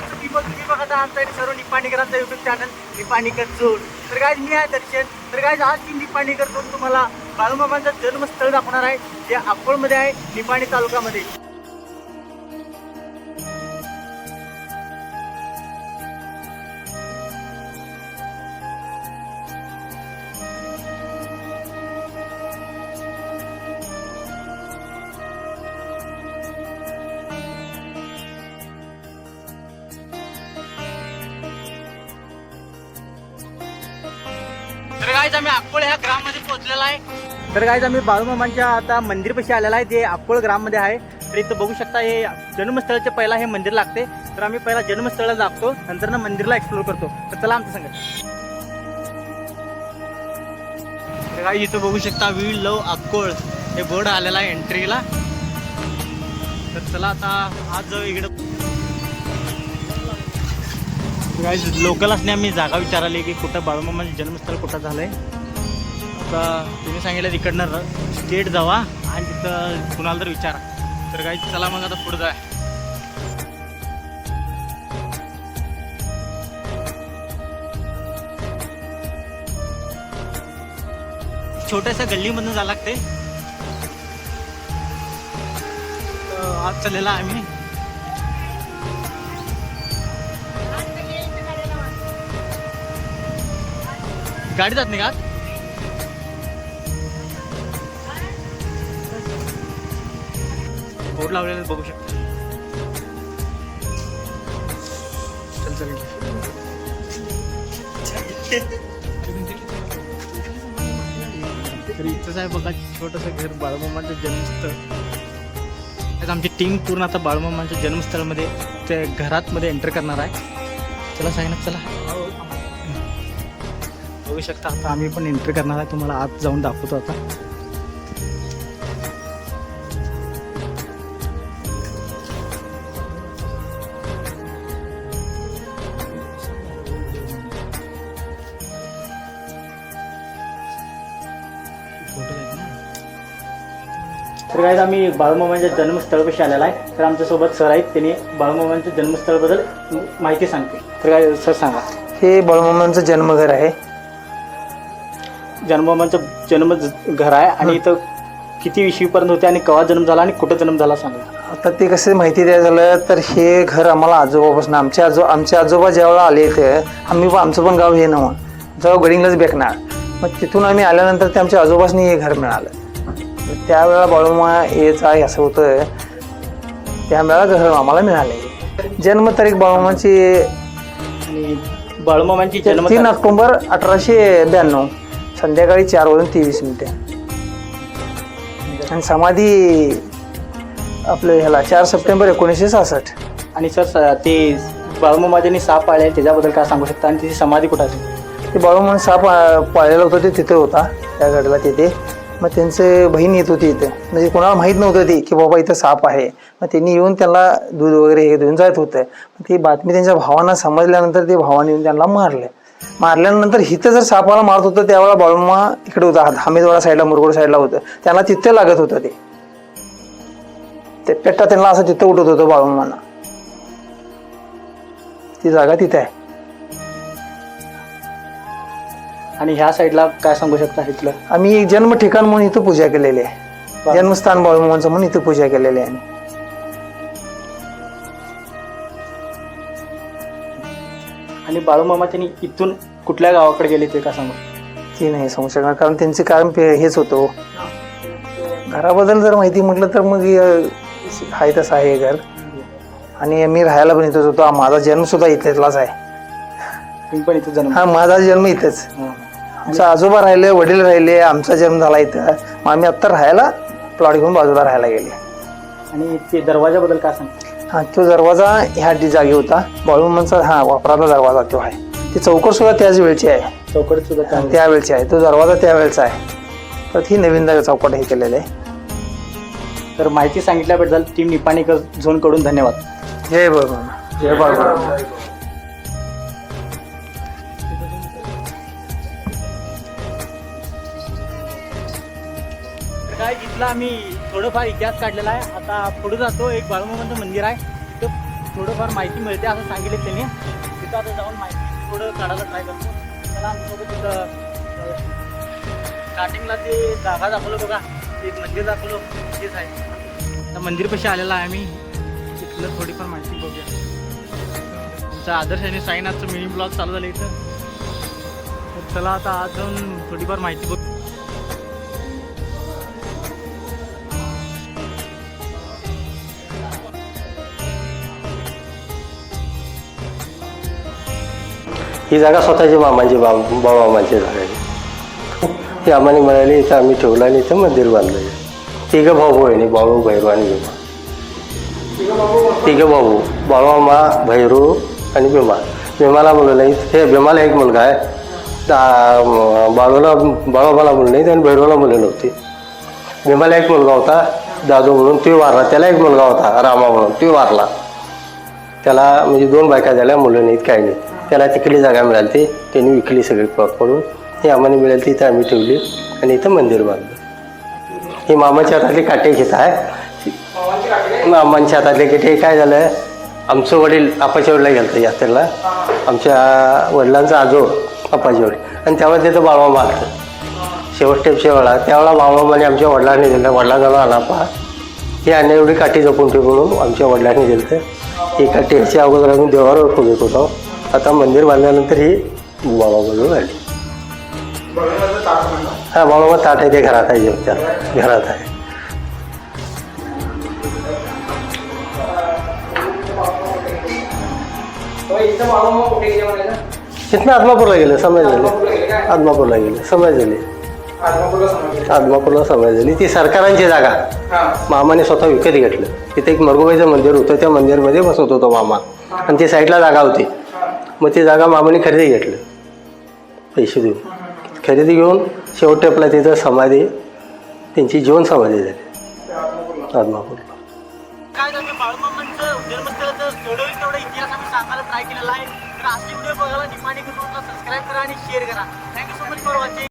असं की बघ तुम्ही बघत आहात सर्व निपाणीकरांचा युट्यूब चॅनल निपाणीकर जोड. तर काय मी आहे दर्शन तर काय आज मी निपाणीकर जोड तुम्हाला बाळूमामांचं जन्मस्थळ दाखवणार आहे जे अकोळमध्ये आहे निपाणी तालुक्यामध्ये. तर काय आम्ही अक्कोळ ह्या ग्राममध्ये पोहोचलेला आहे. तर काय आम्ही बाळूमामांच्या आता मंदिरपाशी आलेला आहे जे अक्कोळ ग्राममध्ये आहे. तर इथं बघू शकता हे जन्मस्थळाच्या पहिला हे मंदिर लागते. तर आम्ही पहिला जन्मस्थळाला जातो नंतर ना मंदिरला एक्सप्लोर करतो. तर चला आमचं सांगा. तर काय इथं बघू शकता वी लव अक्कोळ हे बोर्ड आलेला आहे एंट्रीला तर चला आता आज इकडं गाईज लोकल असणे आम्ही जागा विचारली की कुठं बाळूमामाचं जन्मस्थळ कुठं झालं आहे आता तुम्ही सांगितलं तिकडनं स्टेट जावा आणि तिथं कुणाला तर विचारा. तर काही चला मग आता पुढं जाय छोट्याशा गल्लीमधून जावं लागते आज चाललेला आम्ही. गाडी जात नाही का बोर्ड लावलेलं बघू शकता. चल चल. तर इथंच आहे बघा छोटंसं घर बाळूमामाचं जन्मस्थळ. आमची टीम पूर्ण आता बाळूमामाच्या जन्मस्थळामध्ये त्या घरात मध्ये एंटर करणार आहे. चला सांग चला. बघू शकता आता. आम्ही पण एंट्री करणार आहे. तुम्हाला आत जाऊन दाखवतो आता. तर काय आम्ही बाळूमामांच्या जन्मस्थळपाशी आलेला आहे. तर आमच्यासोबत सर आहेत. त्यांनी बाळूमामांच्या जन्मस्थळबद्दल माहिती सांगते तर काय सर सांगा. हे बळमामांचं जन्मघर आहे. जन्ममामांचं जन्म घर आहे आणि इथं किती विषयीपर्यंत होते आणि केव्हा जन्म झाला आणि कुठं जन्म झाला सांगा. आता ते कसं माहिती द्यायचं झालं तर हे घर आम्हाला आजोबापासून आमचे आजो आमचे आजोबा ज्यावेळेला आले इथे आम्ही आमचं पण गाव हे नव्हतं जेव्हा गडिंगलाच बेकणार मग तिथून आम्ही आल्यानंतर ते आमच्या आजोबासनी हे घर मिळालं. त्यावेळेला बाळूमा येच आहे असं होतं त्यावेळेला घर आम्हाला मिळाले जन्मतारीख बाळूमाची आणि बाळूमामांची जन्म तीन ऑक्टोबर अठराशे ब्याण्णव. संध्याकाळी चार वाजून तेवीस मिनिटे. आणि समाधी आपलं ह्याला चार सप्टेंबर एकोणीसशे सहासष्ट. आणि सर स- ते बाळूमामाजांनी साप पाळले त्याच्याबद्दल काय सांगू शकता? आणि त्याची समाधी कुठं असेल ते बाळूमाने साप आ, पाळलेला होता ते तिथे होता त्या गडला तिथे. मग त्यांचे बहीण येत होती इथे. म्हणजे कोणाला माहीत नव्हतं ते की बाबा इथं साप आहे. मग त्यांनी येऊन त्यांना दूध वगैरे हे देऊन जात होतं. मग ती बातमी त्यांच्या भावांना समजल्यानंतर ते भावाने येऊन त्यांना मारले. मारल्यानंतर इथं जर सापाला मारत होतं त्यावेळेला बाळूमा इकडे होता हामेदवाडा साईडला मुरगोड साईडला होतं. त्यांना तिथे लागत होतं ते. ते पेट्टा त्यांना असं तिथं उठत होतं बाळूमांना ती जागा तिथे आहे. आणि ह्या साईडला काय सांगू शकता इथलं? आम्ही एक जन्म ठिकाण म्हणून इथं पूजा केलेली आहे. जन्मस्थान बाळूमामांचं म्हणून इथं पूजा केलेली आहे आणि बाळूमामा त्यांनी इथून कुठल्या गावाकडे गेले ते का सांगू? ती नाही सांगू शकणार कारण त्यांचे कारण पे- हेच होतं हो. घराबद्दल जर माहिती म्हटलं तर मग अं, आहे तसं आहे घर. आणि मी राहायला पण इथंच होतो. माझा जन्म सुद्धा इथलाच आहे. तुम्ही पण इथं जन्म हा माझा जन्म इथंच. हं. आमचा आजोबा राहिले वडील राहिले आमचा जन्म झाला इथं. मग आम्ही आत्ता राहायला प्लॉट घेऊन बाजूला राहायला गेले. आणि ते दरवाजाबद्दल काय सांगता? हा तो दरवाजा ह्या जागी होता. बाळूमांचा हा वापराचा दरवाजा तो आहे. ती चौकट सुद्धा त्याच वेळची आहे. चौकट सुद्धा त्या- त्यावेळची. आहे. तो दरवाजा त्यावेळचा आहे. तर ही नवीन जागा चौकट हे केलेलं आहे. तर माहिती सांगितल्याबद्दल टीम निपाणीकर झोनकडून धन्यवाद. जय बाबा जय बाबा काय इथला आम्ही थोडंफार इतिहास काढलेला आहे. आता पुढे जातो. एक बाळूमामाचं मंदिर आहे. तिथं थोडंफार माहिती मिळते असं सांगितलं त्यांनी. तिथं आता जाऊन माहिती थोडं काढायला ट्राय करतो. त्याला आमच्यासोबत तिथं स्टार्टिंगला ते जागा दाखवलं बघा. एक मंदिर दाखवलं. तेच आहे. त्या मंदिरपाशी आलेला आहे आम्ही. तिथलं थोडीफार माहिती बघूया. आमचा आदर्श आणि साईनाथचं मिनी ब्लॉग चालू झालं इथं. तर चला आता आज जाऊन थोडीफार माहिती बघ. ही जागा स्वतःची मामांची बा बाळमामांची जागा आहे. ती आम्हाला मिळाली इथं आम्ही ठेवलं आणि इथं मंदिर बांधलं आहे तिघं भाऊ आहे बाळू भैरू आणि भीमा. तिघं भाऊ बाळूमामा भैरू आणि भीमा. भीमाला मुलं नाही. हे भीमाला एक मुलगा आहे. बाळूला बाळोबाला मुलं नाहीत आणि भैरूला मुलं नव्हती भीमाला एक मुलगा होता दादू म्हणून. तो वारला. त्याला एक मुलगा होता रामा म्हणून. तो वारला. त्याला म्हणजे दोन बायका झाल्या मुलं नाहीत काय नाही त्याला तिकडली जागा मिळाली ती त्यांनी विकली सगळी पडून. ती आम्हाला मिळाली ती इथं आम्ही ठेवली आणि इथं मंदिर बांधलं. ही मामाच्या हातातले काटे घेत आहे. मामांच्या हातातले काटे काय झालं आमचं वडील आपाच्या वडीला गेलं होतं यात्रेला. आमच्या वडिलांचा आजो आपाचे वडील. आणि तेव्हा तिथं बाळवा मारलं शेवट टेपच्या वेळा त्यावेळेला मामाने आमच्या वडिलांनी दिलं वडिलांना आला पहा. हे आणि एवढी काठी जपून ठेवून आमच्या वडिलांनी दिलं तर एका टेपच्या अगोदर आम्ही देवावर खोलत होतो. आता मंदिर बांधल्यानंतर ही बाबाबरोबर आली हा बाबा ताट आहे ते घरात आहे जेवच्या घरात आहे. इथनं आदमापूरला गेलं समय झाले. आदमापूरला गेलं समय झाले. आदमापूरला समय झाली. ती सरकारांची जागा. मामाने स्वतः विकत घेतलं. तिथे एक मरगुबाईचं मंदिर होतं. त्या मंदिरमध्ये बसत होतो मामा. आणि ती साईडला जागा होती. मग ती जागा मामाने खरेदी घेतलं. पैसे देऊन. खरेदी घेऊन शेवट टेपला तिथं समाधी त्यांची जीवन समाधी झाली. आदमापूरला काय झालं? बाळूमामांचं जन्मस्थळाचं जेवढं होईल तेवढा इतिहास आम्ही सांगायला ट्राय केलेला आहे. तर असे व्हिडिओ बघायला निपाणी करून सबस्क्राईब करा आणि शेअर करा. Thank you so much for watching